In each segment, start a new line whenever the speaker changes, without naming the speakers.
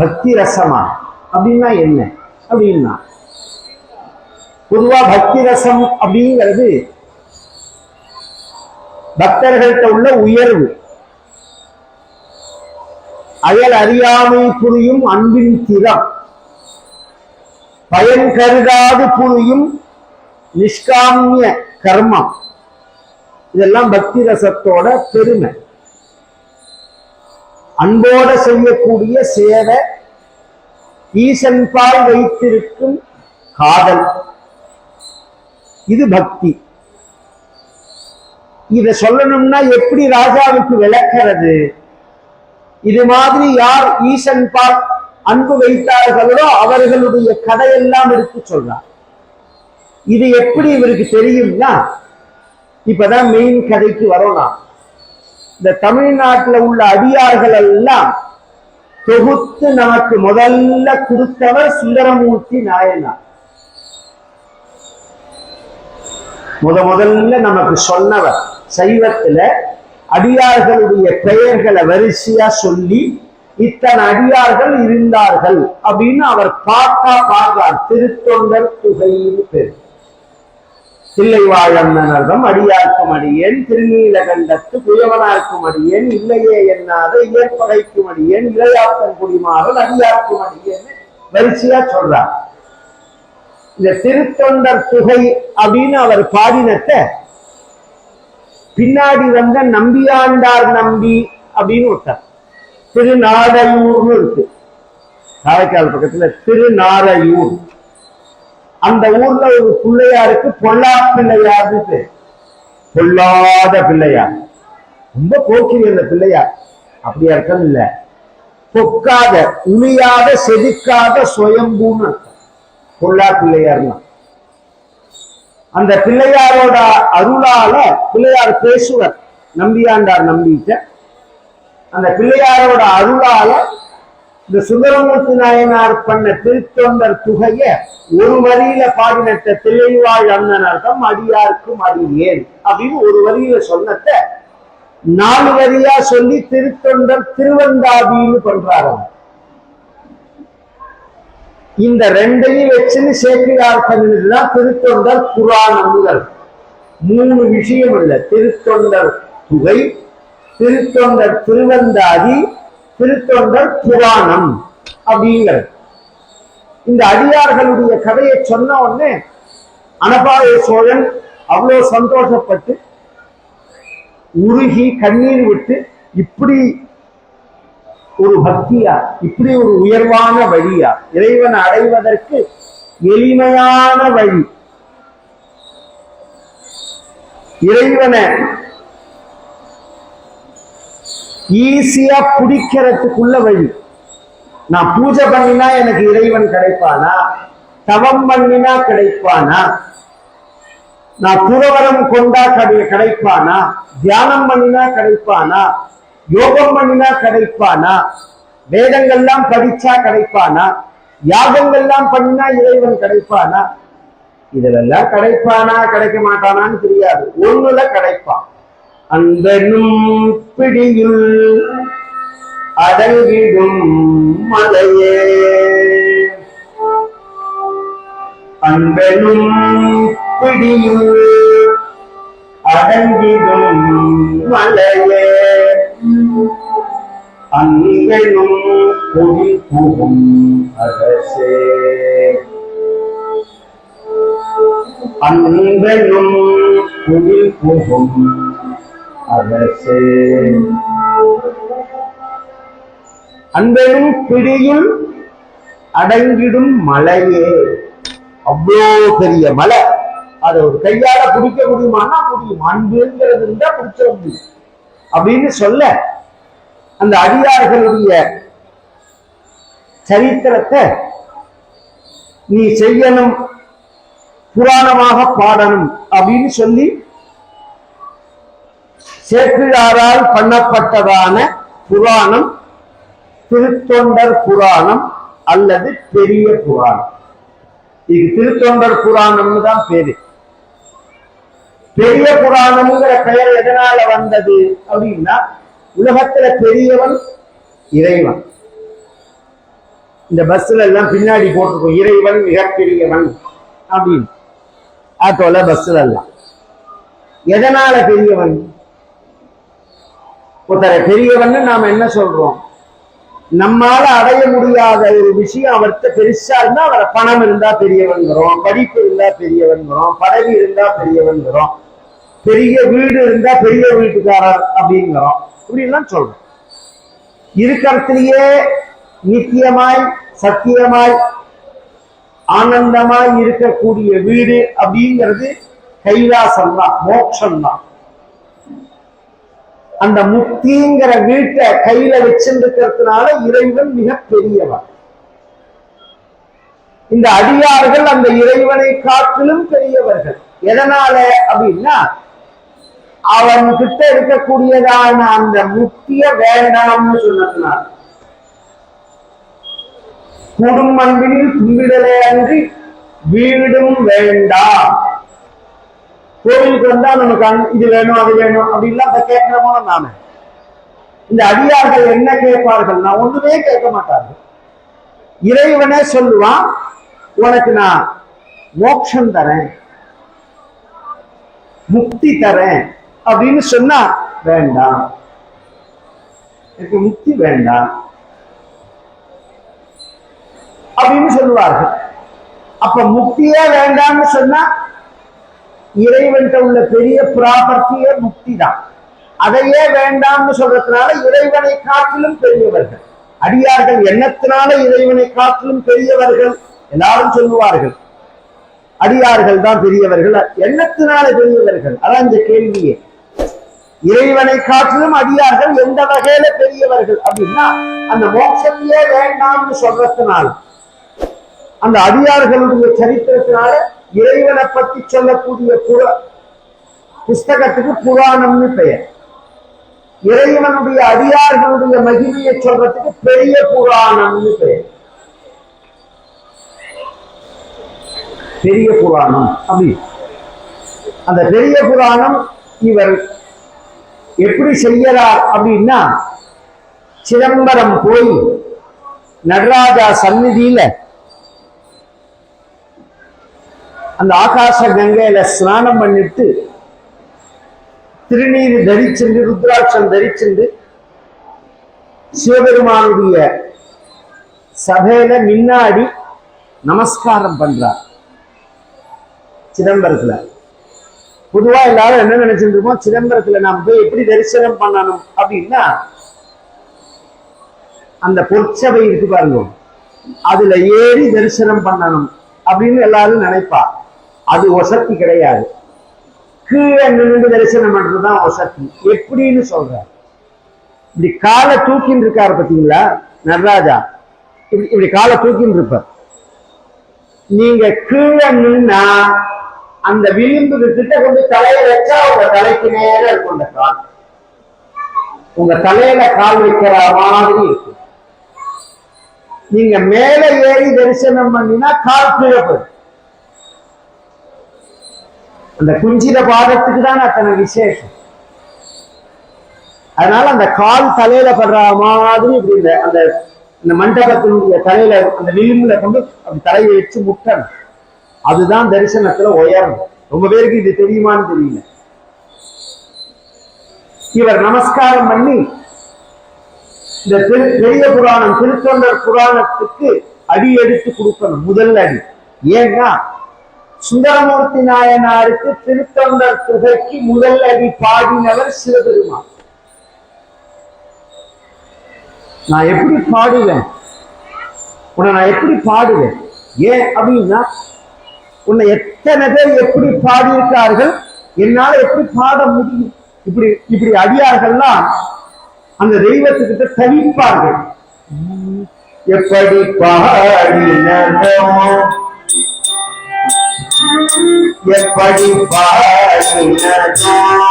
பக்தி ரசமா அப்படின்னா என்ன? அப்படின்னா பொதுவா பக்தி ரசம் அப்படிங்கிறது பக்தர்கள்ட்ட உள்ள உயர்வு. அயல் அறியாமை புரியும் அன்பின் திறம். பயன் கருதாது புரியும் நிஷ்காமிய கர்மம். இதெல்லாம் பக்தி ரசத்தோட பெருமை. அன்போட செய்யக்கூடிய சேவை ஈசன்பால் வைத்திருக்கும் காதல். இது பக்தி. இத சொல்லணும்னா எப்படி ராஜாவுக்கு விளக்கிறது? இது மாதிரி யார் ஈசன் பால் அன்பு வைத்தார்களோ அவர்களுடைய கதையெல்லாம் எடுத்து சொல்றார். இது எப்படி இவருக்கு தெரியும்னா இப்பதான் மெயின் கதைக்கு வரோம் நான் இந்த தமிழ்நாட்டுல உள்ள அடியார்கள் எல்லாம் தொகுத்து நமக்கு முதல்ல கொடுத்தவர் சுந்தரமூர்த்தி நாயனார். முத முதல்ல நமக்கு சொன்னவர் சைவத்துல அடியார்களுடைய பெயர்களை வரிசையா சொல்லி இத்தனை அடியார்கள் இருந்தார்கள் அப்படின்னு அவர் பார்த்தா பார்த்தார் திருத்தொண்டர் துகைன்னு பேர். தில்லைவாழன்னர்தம் அடியார்க்கும் அடியேன் திருநீலகண்டத்து குயவனார்க்கும் அடியேன் இல்லையே என்னாத இயற்பகைக்கும் அடியேன் இளையாத்தன் குடிமாறல் அடியார்க்கும் அடியேன் வரிசையா சொல்றார். இந்த திருத்தொண்டர் துகை அப்படின்னு அவர் பாடினத்த பின்னாடி வந்த நம்பியாண்டார் நம்பி அப்படின்னு ஒருத்தர். திருநாடையூர்னு இருக்கு. காரைக்கால் பக்கத்துல திருநாரையூர். அந்த ஊர்ல ஒரு பிள்ளையாருக்கு பொல்லா பிள்ளையார்னு பேர் பொல்லாத பிள்ளையார் ரொம்ப போக்கிரி அந்த பிள்ளையார் அப்படி அர்த்தம் இல்ல. பொக்காத உளியாத செதுக்காத சுயம்பூன்னு அர்த்தம். பொல்லா பிள்ளையார்னா அந்த பிள்ளையாரோட அருளால பிள்ளையார் பேசுவர். நம்பியாண்டார் நம்பிட்ட. அந்த பிள்ளையாரோட அருளால இந்த சுந்தரமூர்த்தி நாயனார் பண்ண திருத்தொண்டர் துகைய ஒரு வரியில பாடினத்த திளைவாழ் அண்ணன் அர்த்தம் அடியாருக்கும் அடியேன் அப்படின்னு ஒரு வரியில சொன்னத நாலு வரியா சொல்லி திருத்தொண்டர் திருவந்தாதின்னு பண்றாரு இந்த ரெண்டையும் வச்சுன்னு சேக்கிரார் பண்ணிதான் திருத்தொண்டர் முதல். மூணு விஷயம் இல்ல. திருத்தொண்டர் துகை திருத்தொண்டர் திருவந்தாதி திருத்தொண்டர் புராணம் அப்படிங்கிறது. இந்த அடியார்களுடைய கதையை சொன்ன உடனே அனபாய சோழன் அவ்வளவு சந்தோஷப்பட்டு உருகி கண்ணீர் விட்டு இப்படி ஒரு பக்தியா இப்படி ஒரு உயர்வான வழியா இறைவனை அடைவதற்கு எளிமையான வழி. இறைவனை ஈஸியா பிடிக்கிறதுக்குள்ள வழி. நான் பூஜை பண்ணினா எனக்கு இறைவன் கிடைப்பானா? தவம் பண்ணினா கிடைப்பானா? நான் துறவரம் கொண்டா கிடை கிடைப்பானா? தியானம் பண்ணினா கிடைப்பானா? யோகம் பண்ணினா கிடைப்பானா? வேதங்கள்லாம் படிச்சா கிடைப்பானா? யாகங்கள்லாம் பண்ணினா இறைவன் கிடைப்பானா? இதுலெல்லாம் கிடைப்பானா கிடைக்க மாட்டானான்னு தெரியாது. ஒண்ணுல கிடைப்பான். அன்பெனும் பிடியுள் அடங்கிடும் மலையே. அன்பனும் பிடியுள் அடங்கிடும் மலையே. அன்பனும் பொடி புகும் அரசே அன்பெனும் குடில் புகும் அரசே. அன்பெனும் பிடியில் அடங்கிடும் மலையே. அவ்வளோ பெரிய மலை. அதை ஒரு கையால பிடிக்க முடியுமானா முடியும். அன்புங்கிறது இருந்தா பிடிச்ச முடியும். அப்படின்னு சொல்ல அந்த அடியார்களுடைய சரித்திரத்தை நீ செய்யணும். புராணமாக பாடணும் அப்படின்னு சொல்லி சேக்கிழாரால் பண்ணப்பட்டதான புராணம் திருத்தொண்டர் புராணம் அல்லது பெரிய புராணம். இது திருத்தொண்டர் புராணம்னு தான் பேரு. பெரிய புராணம்ங்கிற பெயர் எதனால வந்தது அப்படின்னா உலகத்துல பெரியவன் இறைவன். இந்த பஸ்ல எல்லாம் பின்னாடி போட்டிருக்கோம் இறைவன் மிகப்பெரியவன் அப்படின்னு. ஆட்டோல பஸ்ல எல்லாம். எதனால பெரியவன்? ஒருத்தரை பெரியவன்னு நாம என்ன சொல்றோம்? நம்மால அடைய முடியாத ஒரு விஷயம் அவர்கிட்ட பெருசா இருந்தா அவரை பணம் இருந்தா பெரியவன்கிறோம் படிப்பு இருந்தா பெரியவன்கிறோம் பதவி இருந்தா பெரியவன்கிறோம் பெரிய வீடு இருந்தா பெரிய வீட்டுக்காரர் அப்படிங்கிறோம். இப்படி சொல்றோம். இருக்கிறதுலயே நித்தியமாய் சத்தியமாய் ஆனந்தமாய் இருக்கக்கூடிய வீடு அப்படிங்கிறது கைலாசம் தான் மோட்சம் தான் அந்த முக்திங்கிற வீட்டை கையில வச்சிருக்கிறதுனால இறைவன் மிக பெரியவன் இந்த அடியார்கள் அந்த இறைவனை காட்டிலும் பெரியவர்கள். எதனால அப்படின்னா அவன் கிட்ட இருக்கக்கூடியதான அந்த முக்திய வேண்டாம்னு சொன்னதுனால. குடும்பங்களில் கும்பிடலே அன்றி வீடும் வேண்டாம். கோவிலுக்கு வந்தா நமக்கு அங்க- இது வேணும் அது வேணும் அப்படின்லாம் அதை கேட்கிறோமோ நானு. இந்த அடியார்கள் என்ன கேட்பார்கள்? நான் ஒண்ணுமே கேட்க மாட்டார்கள். இறைவனே சொல்லுவான் உனக்கு நான் மோட்சம் தரேன் முக்தி தரேன் அப்படின்னு சொன்னா வேண்டாம். எனக்கு முக்தி வேண்டாம். அப்படின்னு சொல்லுவார்கள். அப்ப முக்தியே வேண்டாம்னு சொன்னா இறைவன்கிட்ட உள்ள பெரிய ப்ராப்பர்ட்டியே முக்தி தான். அதையே வேண்டாம்னு சொல்றதுனால இறைவனை காட்டிலும் பெரியவர்கள். அடியார்கள் எண்ணத்தினால இறைவனை காட்டிலும் பெரியவர்கள் எல்லாரும் சொல்லுவார்கள். அடியார்கள் தான் பெரியவர்கள் எண்ணத்தினால பெரியவர்கள். அதான் இந்த கேள்வியே. இறைவனை காட்டிலும் அடியார்கள் எந்த வகையில பெரியவர்கள் அப்படின்னா அந்த மோட்சத்தையே வேண்டாம்னு சொல்றதுனால அந்த அடியார்களுடைய சரித்திரத்தினால இறைவனை பத்தி சொல்லக்கூடிய புற புஸ்தகத்துக்கு புராணம்னு பெயர். இறைவனுடைய அடியார்களுடைய மகிமையை சொல்றதுக்கு பெரிய புராணம்னு பெயர். பெரிய புராணம் அப்படி. அந்த பெரிய புராணம் இவர் எப்படி செய்யறார் அப்படின்னா சிதம்பரம் போய் நடராஜா சந்நிதியில அந்த ஆகாச கங்கையில ஸ்நானம் பண்ணிட்டு திருநீர் தரிச்சுண்டு ருத்ராட்சம் தரிச்சுண்டு சிவபெருமானுடைய சபையில முன்னாடி நமஸ்காரம் பண்றார் சிதம்பரத்துல. பொதுவா எல்லாரும் என்ன நினைச்சிட்டு இருக்கோம்? சிதம்பரத்துல நாம் போய் எப்படி தரிசனம் பண்ணணும் அப்படின்னா அந்த பொற்சபை இருக்கு பாருங்க. அதுல ஏறி தரிசனம் பண்ணணும் அப்படின்னு எல்லாரும் நினைப்பா. அது வசதி கிடையாது. கீழே நின்று தரிசனம் பண்றதுதான் வசதி. எப்படின்னு சொல்ற இப்படி காலை தூக்கின்னு இருக்காரு பாத்தீங்களா நடராஜா. இப்படி இப்படி காலை தூக்கின்னு இருப்பார். நீங்க கீழே நின்னா அந்த விளிம்புக்கு கிட்ட கொண்டு தலையை வச்சா உங்க தலைக்கு நேரம் இருக்கும் அந்த கால். உங்க தலையில கால் வைக்கிற மாதிரி இருக்கும். நீங்க மேல ஏறி தரிசனம் பண்ணினா கால் கீழே போயிடும். அந்த குஞ்சித பாதத்துக்கு தான் அத்தனை விசேஷம். அதனால அந்த கால் தலையில படுற மாதிரி இப்படி இந்த அந்த இந்த மண்டபத்தினுடைய தலையில அந்த விளிம்புல கொண்டு அப்படி தலையை வச்சு முட்டணும். அதுதான் தரிசனத்துல உயரம் ரொம்ப பேருக்கு இது தெரியுமான்னு தெரியல. இவர் நமஸ்காரம் பண்ணி இந்த பெரிய புராணம் திருத்தொண்டர் புராணத்துக்கு அடி எடுத்து கொடுக்கணும் முதல் அடி. ஏன்னா சுந்தரமூர்த்தி நாயனாருக்கு திருத்தொண்டர் துகைக்கு முதல் அடி பாடினவர் சிவபெருமான். நான் எப்படி பாடுவேன்? உன்னை நான் எப்படி பாடுவேன்? ஏன் அப்படின்னா உன்னை எத்தனை பேர் எப்படி பாடியிருக்கார்கள் என்னால எப்படி பாட முடியும்? இப்படி இப்படி அடியார்கள்லாம் அந்த தெய்வத்துக்கிட்ட தவிப்பார்கள். எப்படி பாடினோ எப்படி பாடினோ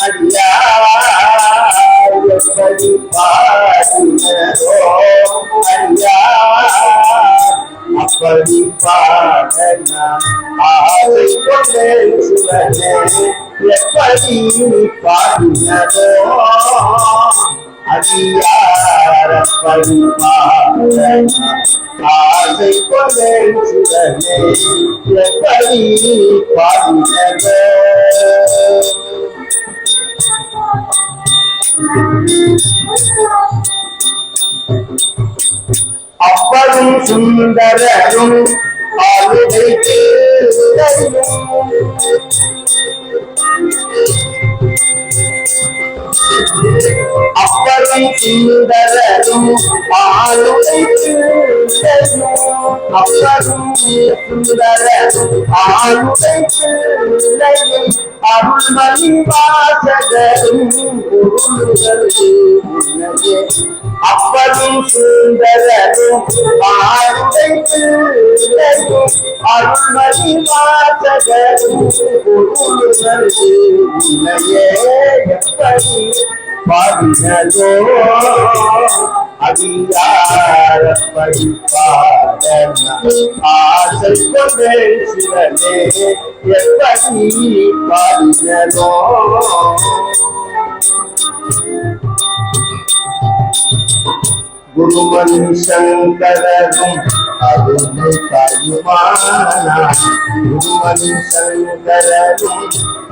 அடியா எப்படி பாடினோ அடியா அப்படி பாட நான் ஆசை கொண்டே சிவனே எப்படி பாடினதோ அதிகார ஆசை கொண்டேன் எப்படி பாடினதோ அப்பரும் சுந்தரரும் ஆளுகைக்கு அப்பரும் சுந்தரரும் ஆளுகைக்கு அப்பரும் சுந்தரரும் ஆளுகைக்கு அருள்மணி வாசகரும் பொருள்கள் அப்பதும் சுந்தரரும் ஆளுடைக்கு அருள்மணி வாசகரும் எப்படி பாடினதோ அதிகார ஆசை கொண்டே சிவனே எப்படி பாடினதோ குருமன் சங்கரரும் அருமை தாயுமானா குருமன் சங்கரரும்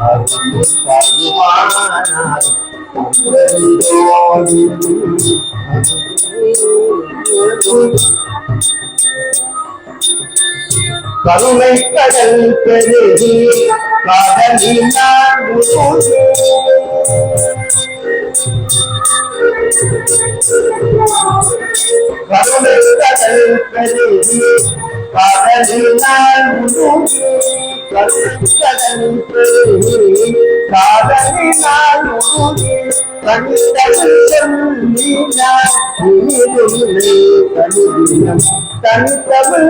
அருமை தாயுமானா கருணை கடல் பெருகி காதலினார் கருணை கடல் பெருகி காதலினால் காதலினால் முழுகி தனித்தமிழ்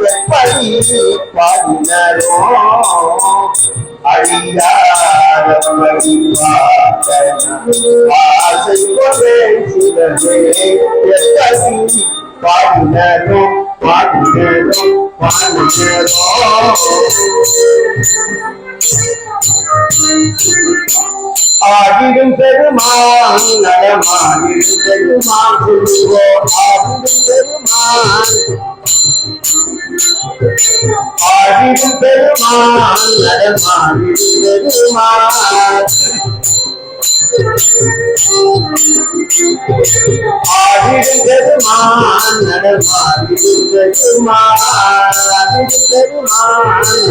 எப்படி பாடினாரோ அழியாத ஆசை கொண்டே சிவனே எப்படி பாடினோ பாடினோ பாடினோ ஆடிடும் பெருமான் நடமாடிடும் பெருமான் சொல்லுவோம். ஆடிடும் பெருமான். ஆடிடும் பெருமான் நடமாடிடும் பெருமான். ஆடிடும் பெருமான் நடமாடிடும் பெருமான் ஆடிடும் பெருமான்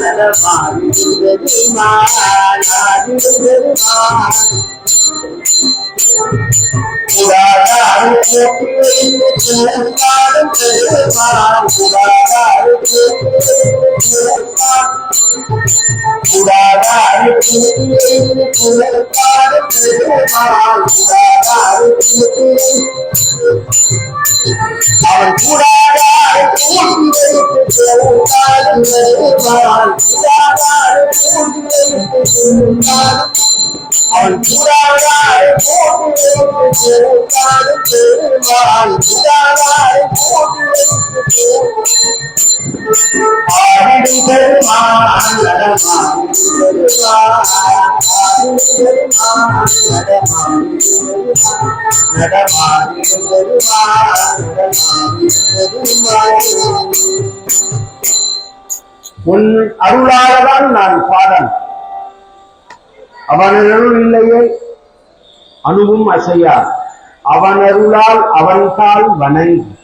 நடமாடிடும் அவன் கூடாத அவன் கூடாதாய் பெருமாள் போட்டு பெருமாள் பெருமாள் ஆடிடும் பெருமாள் நடமாடும் பெருமாள் நடமாடும் பெருமாள் உன் அருளாலதான் நான் பாடன். அவன் அருள் இல்லையே. அணுவும் அசையா. அவனருளால் அருளால் வணங்கி.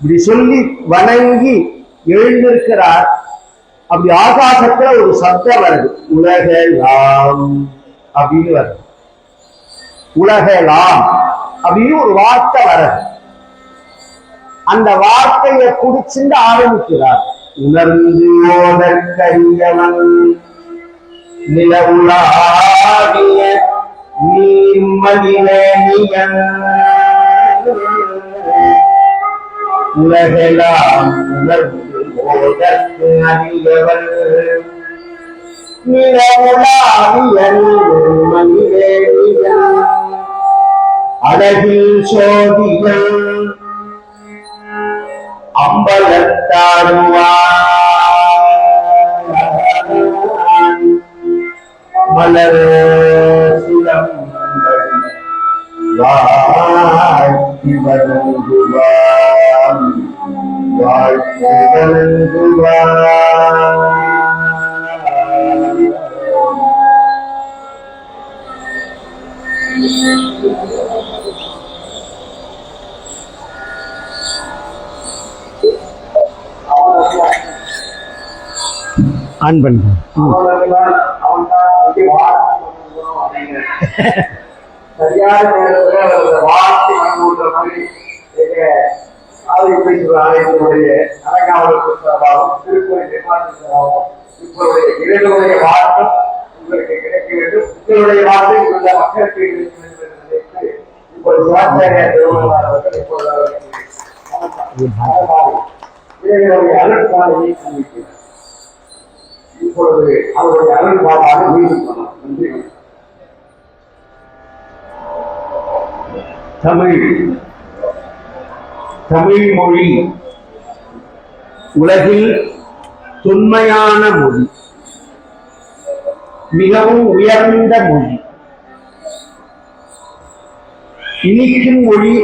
இப்படி சொல்லி வணங்கி எழுந்திருக்கிறார். அப்படி ஆகாசத்துல ஒரு சப்தம் வருது. உலகலாம் அப்படின்னு வருது. உலகலாம் அப்படின்னு ஒரு வார்த்தை வருது. அந்த வார்த்தையை குடிச்சுண்டு ஆரம்பிக்கிறார். உணர்ந்து ஓதற்கரியவன் நிலவுலாவிய நீர்மதிலேனியன் உலகெல்லாம் உணர்ந்து போதற்கு அறியவர் அழகில் சோதியம் அம்பலத்தாடுவான் மலர் சிலம்படி வாழ்த்தி வணங்குவான் வாழ்த்தி வணங்குவான் ஆன் பண்ணுங்க
சரியான நேரத்துல அவரது வாழ்க்கை மனமூன்ற மாதிரி எங்க ஆதி பேசுகிறாருடைய அலங்காவலுக்கு சார்பாகவும் திருக்குறை நிர்மாணத்தின் சார்பாகவும் உங்களுடைய இறைவனுடைய வாழ்க்கை உங்களுக்கு கிடைக்க வேண்டும். உங்களுடைய வாழ்க்கை உள்ள மக்களுக்கு கிடைக்க வேண்டும் என்று நினைத்து இப்பொழுது சிவாச்சாரியா திருமணம் அவர்கள் இறைவனுடைய அருட்பாலையை சந்திக்கிறார் இப்பொழுது அவருடைய அருள்பாடாக மீண்டும் நன்றி
தமிழ் தமிழ் மொழி உலகில் தொன்மையான மொழி மிகவும் உயர்ந்த மொழி. இனிக்கும் மொழி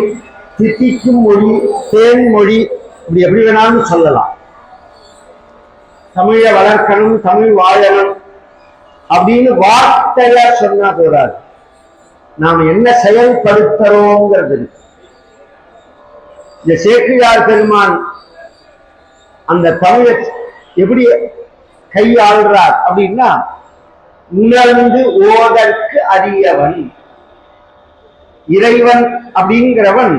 தித்திக்கும் மொழி தேன் மொழி இப்படி எப்படி வேணாலும் சொல்லலாம். தமிழை வளர்க்கணும் தமிழ் வாழணும் அப்படின்னு வார்த்தையா சொன்னா போறாரு நாம் என்ன செயல்படுத்துறோங்கிறது இந்த சேக்கியார் பெருமான் அந்த தமிழை எப்படி கையாளுறார் அப்படின்னா உணர்ந்து ஓதற்கு அறியவன் இறைவன் அப்படிங்கிறவன்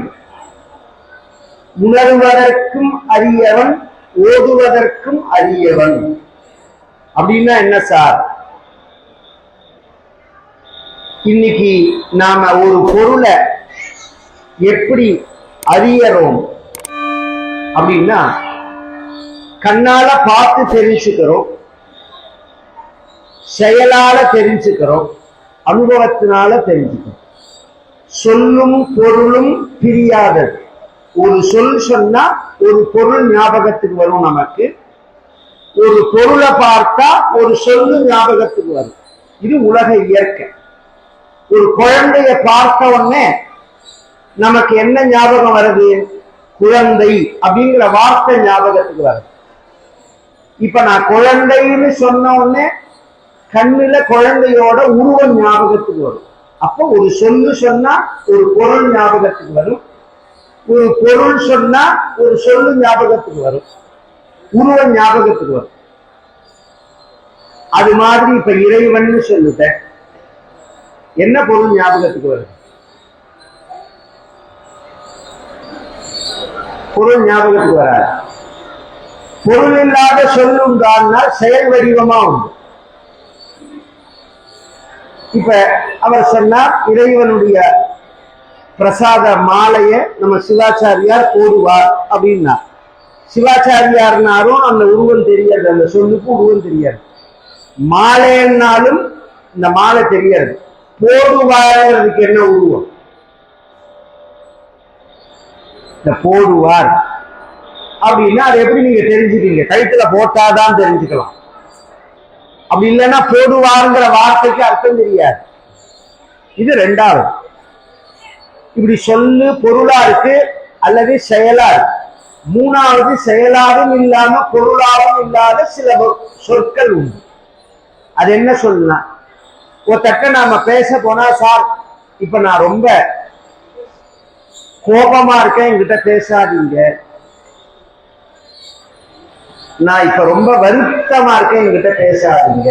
உணர்வதற்கும் அறியவன் ஓதுவதற்கும் அறியவன் அப்படின்னா என்ன சார்? இன்னைக்கு நாம ஒரு பொருளை எப்படி அறியறோம்? அப்படின்னா கண்ணால பார்த்து தெரிஞ்சுக்கிறோம் செயலால தெரிஞ்சுக்கிறோம் அனுபவத்தினால தெரிஞ்சுக்கிறோம். சொல்லும் பொருளும் பிரியாதது. ஒரு சொல் சொன்னா ஒரு பொருள் ஞாபகத்துக்கு வரும் நமக்கு. ஒரு பொருளை பார்த்தா ஒரு சொல்லு ஞாபகத்துக்கு வரும். இது உலக இயற்கை. ஒரு குழந்தைய பார்த்த உடனே நமக்கு என்ன ஞாபகம் வருது? குழந்தை அப்படிங்கிற வார்த்தை ஞாபகத்துக்கு வருது. இப்ப நான் குழந்தைன்னு சொன்ன உடனே கண்ணுல குழந்தையோட உருவம் ஞாபகத்துக்கு வரும். அப்போ ஒரு சொல்லு சொன்னா ஒரு பொருள் ஞாபகத்துக்கு வரும். ஒரு பொருள் சொன்னா ஒரு சொல்லு ஞாபகத்துக்கு வரும். உருவம் ஞாபகத்துக்கு வரும். அது மாதிரி இப்ப இறைவன் சொல்லுட்டேன். என்ன பொருள் ஞாபகத்துக்கு வருது? பொருள் ஞாபகத்துக்கு வராது. பொருள் இல்லாத சொல்லுண்டான்னா செயல் வடிவமா உண்டு. இப்ப அவர் சொன்னார் இறைவனுடைய பிரசாத மாலைய நம்ம சிவாச்சாரியார் போடுவார் அப்படின்னா சிவாச்சாரியார்னாரும் அந்த உருவம் தெரியாது அந்த சொல்லுக்கு உருவம் தெரியாது. மாலைன்னாலும் இந்த மாலை தெரியாது. போடுவார்ங்கிறதுக்கு என்ன உருவம்? இந்த போடுவார். அப்படின்னா அதை எப்படி நீங்க தெரிஞ்சுக்கீங்க கழுத்துல போட்டாதான் தெரிஞ்சுக்கலாம். அப்படி இல்லைன்னா போடுவாருங்கிற வார்த்தைக்கு அர்த்தம் தெரியாது. இது ரெண்டாவது. இப்படி சொல்லு பொருளா இருக்கு அல்லது செயலா இருக்கு. மூணாவது செயலாகவும் இல்லாம பொருளாகவும் இல்லாத சில சொற்கள் உண்டு. அது என்ன சொல்லலாம் ஒருத்தட்ட நாம பேச போனா சார் இப்ப நான் ரொம்ப கோபமா இருக்கேன் என்கிட்ட பேசாதீங்க. நான் இப்ப ரொம்ப வருத்தமா இருக்கேன் என்கிட்ட பேசாதீங்க.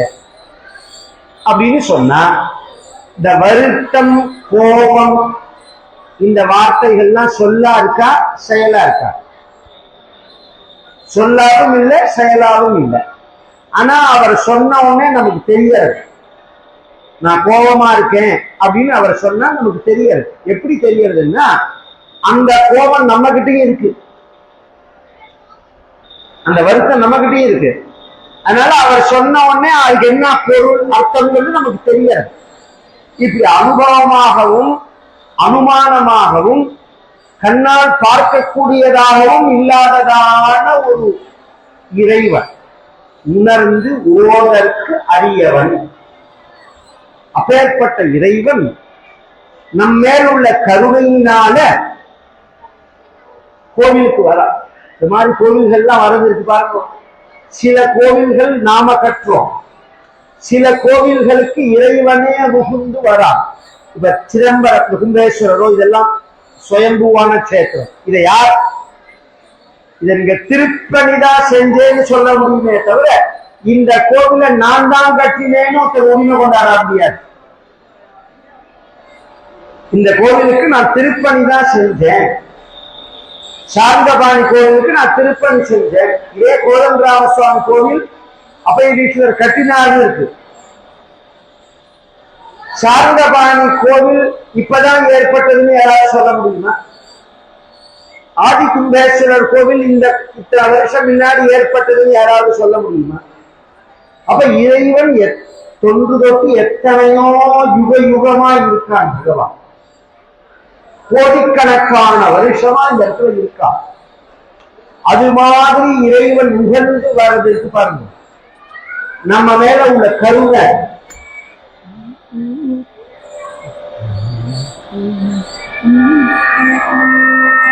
அப்படின்னு சொன்னா இந்த வருத்தம் கோபம் இந்த வார்த்தைகள்லாம் சொல்லா இருக்கா செயலா இருக்கா சொல்லாவும் இல்லை செயலாவும் இல்லை. ஆனா அவர் சொன்ன உடனே நமக்கு தெரியாது. நான் கோபமா இருக்கேன் அப்படின்னு அவர் சொன்னா நமக்கு தெரியாது. எப்படி தெரியறதுன்னா அந்த கோபம் நம்ம கிட்டயும் இருக்கு. அந்த வருத்தம் நம்மகிட்டயும் இருக்கு. அதனால அவர் சொன்ன உடனே அதுக்கு என்ன பொருள் அர்த்தம்ங்கிறது நமக்கு தெரியாது. இப்படி அனுபவமாகவும் அனுமானமாகவும் கண்ணால் பார்க்கக்கூடியதாகவும் இல்லாததான ஒரு இறைவன் உணர்ந்து ஓதற்கு அறியவன் அப்பேற்பட்ட இறைவன் நம் மேலுள்ள கருணையினால கோவிலுக்கு வரா இந்த மாதிரி கோவில்கள்லாம் வரதுக்கு பார்க்கிறோம் சில கோவில்கள் நாம கட்டுறோம். சில கோவில்களுக்கு இறைவனே முகுந்து வரா இப்ப சிதம்பரம் கும்பேஸ்வரரோ இதெல்லாம் சுயம்புவான கஷேத்திரம். இதை யார்? இதை நீங்க திருப்பணிதான் செஞ்சேன்னு சொல்ல முடியுமே தவிர இந்த கோவிலை நான் தான் கட்டினேன்னு ஒருத்தர் உரிமை கொண்டாட முடியாது. இந்த கோவிலுக்கு நான் திருப்பணி தான் செஞ்சேன். சாந்தபாணி கோவிலுக்கு நான் திருப்பணி செஞ்சேன். இதே கோதண்டராமசுவாமி கோவில் அபயதீஸ்வரர் கட்டினார்னு இருக்கு. சாரதபாணி கோவில் இப்பதான் ஏற்பட்டதுன்னு யாராவது சொல்ல முடியுமா? ஆதி கும்பேஸ்வரர் கோவில் இந்த இத்தனை வருஷம் முன்னாடி ஏற்பட்டதுன்னு யாராவது சொல்ல முடியுமா? அப்ப இறைவன் எத்- தொன்று தொட்டு எத்தனையோ யுக யுகமா இருக்கான் பகவான். கோடிக்கணக்கான வருஷமா இந்த இடத்துல இருக்கா? அது மாதிரி இறைவன் நிகழ்ந்து வர்றதுக்கு பாருங்க. நம்ம மேல உள்ள கருணை.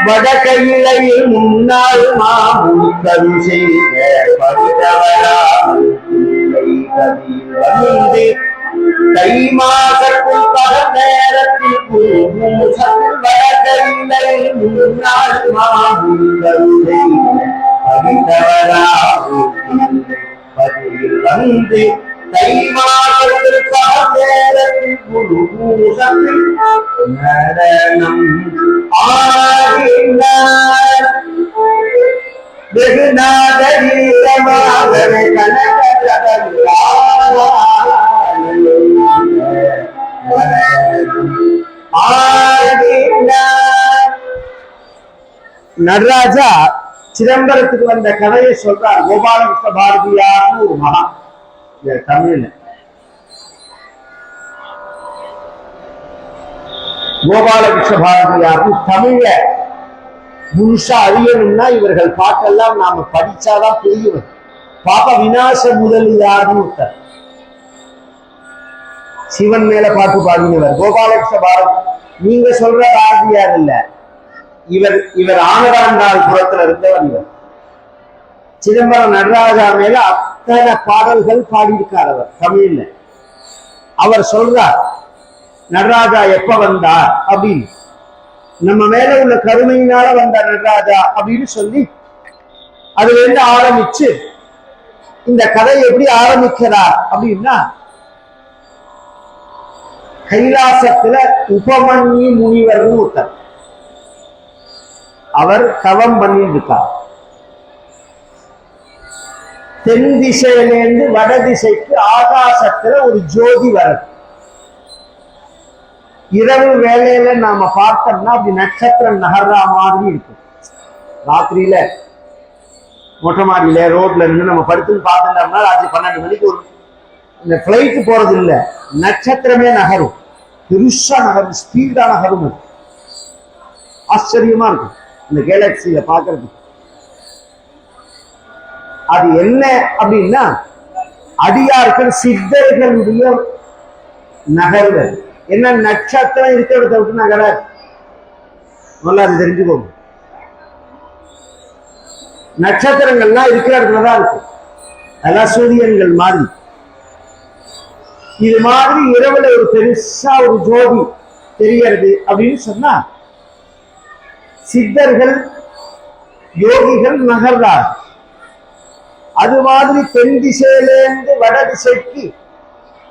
வடகையிலையில் முன்னால் மாமுனி செய்த பரிதவராமல் தை மாசத்தில் பகல் நேரத்தில் பூமூசல் வடகையிலையில் முன்னாள் மாமுனி கரு பதில் வந்து தை மாசத்தில் பகல் நேரத்தில் பூமூசத்தில் நடனம் ஆடினார் வெகு நாகரீகமாகவே நடராஜா சிதம்பரத்துக்கு வந்த கதையை சொல்றார். கோபாலகிருஷ்ண பாரதியார்னு ஒரு மகா. தமிழ்ல. கோபாலகிருஷ்ண பாரதியார்னு தமிழ முழுசா அறியணும்னா இவர்கள் பாட்டெல்லாம் நாம படிச்சாதான் புரியும். பாப்ப விநாச முதலியார்னு ஒருத்தர். சிவன் மேல பாட்டு பாடினவர். கோபாலகிருஷ்ண பாரதி நீங்க சொல்ற பாரதியார் இல்ல. இவர் இவர் ஆனதாண்டாள் புறத்துல இருந்தவர் இவர். சிதம்பரம் நடராஜா மேல அத்தனை பாடல்கள் பாடியிருக்கார் அவர் தமிழ்ல. அவர் சொல்றார் நடராஜா எப்ப வந்தார்? அப்படின்னு. நம்ம மேல உள்ள கருணையினால வந்தார் நடராஜா அப்படின்னு சொல்லி அதுல இருந்து ஆரம்பிச்சு இந்த கதை எப்படி ஆரம்பிக்கிறார் அப்படின்னா கைலாசத்துல உபமன்யு முனிவர்னு ஒருத்தர். அவர் தவம் பண்ணிட்டு இருக்கார் தென் திசையிலேருந்து வட திசைக்கு ஆகாசத்துல ஒரு ஜோதி வருது இரவு வேலையில நாம பார்த்தோம்னா அப்படி நட்சத்திரம் நகர்ற மாதிரி இருக்கும். ராத்திரியில மொட்டை மாடியில ரோட்ல இருந்து நம்ம படுத்துன்னு பார்த்துட்டோம்னா ராத்திரி பன்னெண்டு மணிக்கு ஒரு இந்த ஃப்ளைட்டு போறது இல்ல நட்சத்திரமே நகரும். பெருசா நகரும். ஸ்பீடா நகரும் ஆச்சரியமா இருக்கும். இந்த கேலக்சியில பாக்குறது அது என்ன அப்படின்னா அடியார்கள் சித்தர்களுடைய நகர்வு என்ன நட்சத்திரம் இருக்கிற விட்டு நகர நல்லா அது தெரிஞ்சுக்கோங்க. நட்சத்திரங்கள்லாம் இருக்கிற இடத்துல தான் இருக்கும். அதெல்லாம் சூரியன்கள் மாதிரி. இது மாதிரி இரவுல ஒரு பெருசா ஒரு ஜோதி தெரியறது அப்படின்னு சொன்னா சித்தர்கள் யோகிகள் நகர்றார். அது மாதிரி தென் திசையிலேருந்து வட திசைக்கு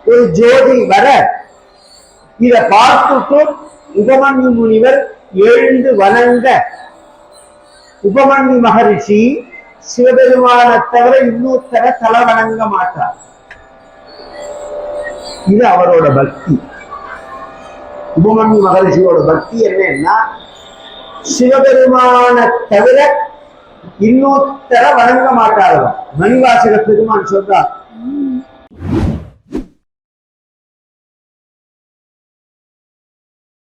ஒரு ஜோதி வர இத பார்த்துட்டு உபமன்யு முனிவர் எழுந்து வணங்க. உபமன்யு மகரிஷி சிவபெருமானை தவிர இன்னொருத்தர தலை வணங்க மாட்டார். இது அவரோட பக்தி. உபமன்யு மகரிஷியோட பக்தி என்னன்னா சிவபெருமான தவிர இன்னொருத்தர வணங்க மாட்டார்கள் மணிவாசக பெருமான் சொல்றார்